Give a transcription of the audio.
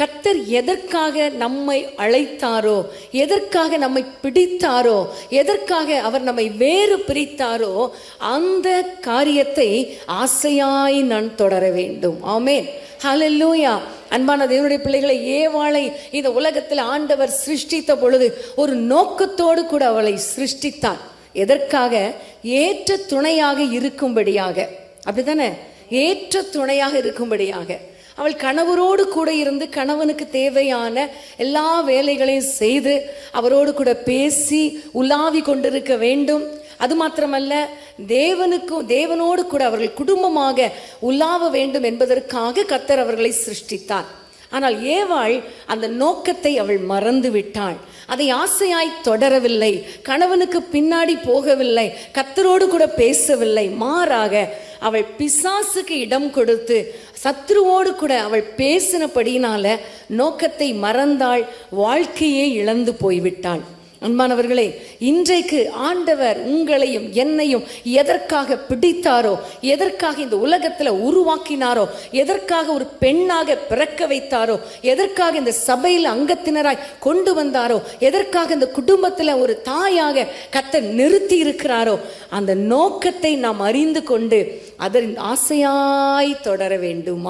கத்தர் எதற்காக நம்மை அழைத்தாரோ எதற்காக நம்மை பிடித்தாரோ எதற்காக அவர் நம்மை வேறு பிரித்தாரோ அந்த காரியத்தை ஆசையாய் நான் தொடர வேண்டும். ஆமேன். ஹலல்லூயா அன்பான தேவனுடைய பிள்ளைகளை ஏவாளை இந்த உலகத்தில் ஆண்டவர் சிருஷ்டித்த பொழுது ஒரு நோக்கத்தோடு கூட அவளை சிருஷ்டித்தார். எதற்காக? ஏற்ற துணையாக இருக்கும்படியாக. அப்படித்தானே? ஏற்ற துணையாக இருக்கும்படியாக. அவள் கணவரோடு கூட இருந்து கணவனுக்கு தேவையான எல்லா வேலைகளையும் செய்து அவரோடு கூட பேசி உலாவி கொண்டிருக்க வேண்டும். அது மாத்திரமல்ல தேவனுக்கும் தேவனோடு கூட அவர்கள் குடும்பமாக உலாவ வேண்டும் என்பதற்காக கத்தர் அவர்களை சிருஷ்டித்தார். ஆனால் ஏவாள் அந்த நோக்கத்தை அவள் மறந்து விட்டாள். அதை ஆசையாய் தொடரவில்லை. கணவனுக்கு பின்னாடி போகவில்லை. கத்தரோடு கூட பேசவில்லை. மாறாக அவள் பிசாசுக்கு இடம் கொடுத்து சத்ருவோடு கூட அவள் பேசினபடினால நோக்கத்தை மறந்தாள் வாழ்க்கையே இழந்து போய்விட்டாள். அன்பானவர்களே இன்றைக்கு ஆண்டவர் உங்களையும் என்னையும் எதற்காக பிடித்தாரோ எதற்காக இந்த உலகத்தில் உருவாக்கினாரோ எதற்காக ஒரு பெண்ணாக பிறக்க வைத்தாரோ எதற்காக இந்த சபையில் அங்கத்தினராய் கொண்டு வந்தாரோ எதற்காக இந்த குடும்பத்தில் ஒரு தாயாக கத்த நிறுத்தி இருக்கிறாரோ அந்த நோக்கத்தை நாம் அறிந்து கொண்டு அதன் ஆசையாய் தொடர வேண்டும்.